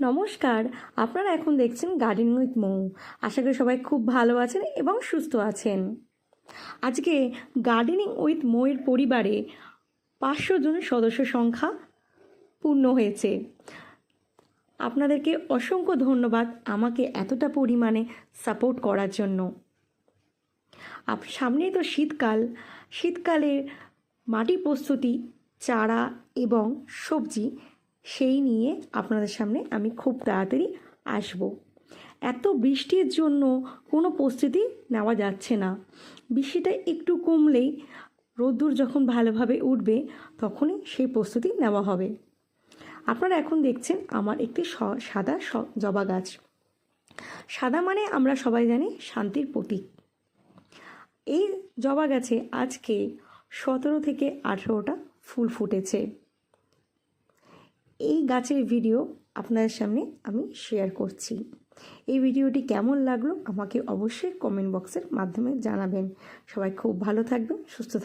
নমস্কার, আপনারা এখন দেখছেন গার্ডেন উইথ মৌ। আশা করি সবাই খুব ভালো আছেন এবং সুস্থ আছেন। আজকে গার্ডেনিং উইথ মৌয়ের পরিবারে পাঁচশো জন সদস্য সংখ্যা পূর্ণ হয়েছে। আপনাদেরকে অসংখ্য ধন্যবাদ আমাকে এতটা পরিমাণে সাপোর্ট করার জন্য। আপ, সামনেই তো শীতকাল। শীতকালে মাটি প্রস্তুতি, চারা এবং সবজি সেই নিয়ে আপনাদের সামনে আমি খুব তাড়াতাড়ি আসব। এত বৃষ্টির জন্য কোনো প্রস্তুতি নেওয়া যাচ্ছে না। বৃষ্টিটা একটু কমলেই রোদ্দুর যখন ভালোভাবে উঠবে, তখনই সেই প্রস্তুতি নেওয়া হবে। আপনারা এখন দেখছেন আমার একটি সাদা জবা গাছ। সাদা মানে আমরা সবাই জানি শান্তির প্রতীক। এই জবা গাছে আজকে সতেরো থেকে আঠেরোটা ফুল ফুটেছে। গাছের ভিডিও আপনাদের সামনে আমি শেয়ার করছি। এই ভিডিওটি কেমন লাগল আমাকে অবশ্যই কমেন্ট বক্সের মাধ্যমে জানাবেন। সবাই খুব ভালো থাকবেন, সুস্থ থাকবেন।